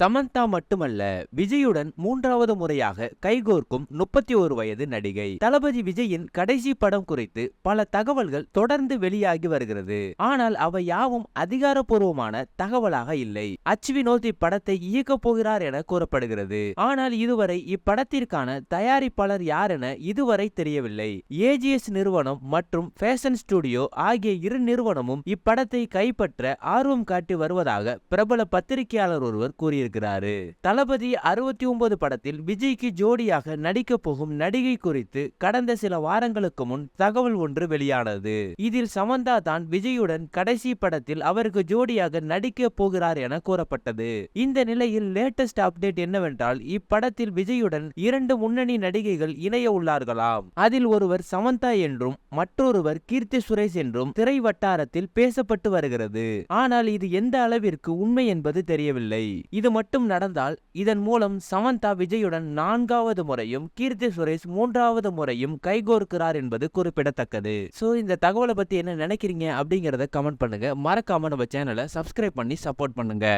சமந்தா மட்டுமல்ல விஜயுடன் மூன்றாவது முறையாக கைகோர்க்கும் முப்பத்தி ஒரு வயது நடிகை. தளபதி விஜயின் கடைசி படம் குறித்து பல தகவல்கள் தொடர்ந்து வெளியாகி வருகிறது. ஆனால் அவை யாவும் அதிகாரப்பூர்வமான தகவலாக இல்லை. அச் வினோத் இப்படத்தை இயக்கப் போகிறார் என கூறப்படுகிறது. ஆனால் இதுவரை இப்படத்திற்கான தயாரிப்பாளர் யார் என இதுவரை தெரியவில்லை. ஏஜிஎஸ் நிறுவனம் மற்றும் ஃபேஷன் ஸ்டுடியோ ஆகிய இரு நிறுவனமும் இப்படத்தை கைப்பற்ற ஆர்வம் காட்டி வருவதாக பிரபல பத்திரிகையாளர் ஒருவர் கூறியிருக்கிறார். தளபதி அறுபத்தி ஒன்பது படத்தில் விஜய்க்கு ஜோடியாக நடிக்க போகும் நடிகை குறித்து கடந்த சில வாரங்களுக்கு முன் தகவல் ஒன்று வெளியானது. இதில் சமந்தா தான் விஜயுடன் கடைசி படத்தில் அவருக்கு ஜோடியாக நடிக்க போகிறார் என கூறப்பட்டது. இந்த நிலையில் லேட்டஸ்ட் அப்டேட் என்னவென்றால் இப்படத்தில் விஜயுடன் இரண்டு முன்னணி நடிகைகள் இணைய உள்ளார்களாம். அதில் ஒருவர் சமந்தா என்றும் மற்றொருவர் கீர்த்தி சுரேஷ் என்றும் திரை வட்டாரத்தில் பேசப்பட்டு வருகிறது. ஆனால் இது எந்த அளவிற்கு உண்மை என்பது தெரியவில்லை. இது மட்டும் நடந்தால் இதன் மூலம் சமந்தா விஜயுடன் நான்காவது முறையும் கீர்த்தி சுரேஷ் மூன்றாவது முறையும் கைகோர்க்கிறார் என்பது குறிப்பிடத்தக்கது. ஸோ இந்த தகவலை பத்தி என்ன நினைக்கிறீங்க அப்படிங்கறத கமெண்ட் பண்ணுங்க. மறக்காம நம்ம சேனலை சப்ஸ்கிரைப் பண்ணி சப்போர்ட் பண்ணுங்க.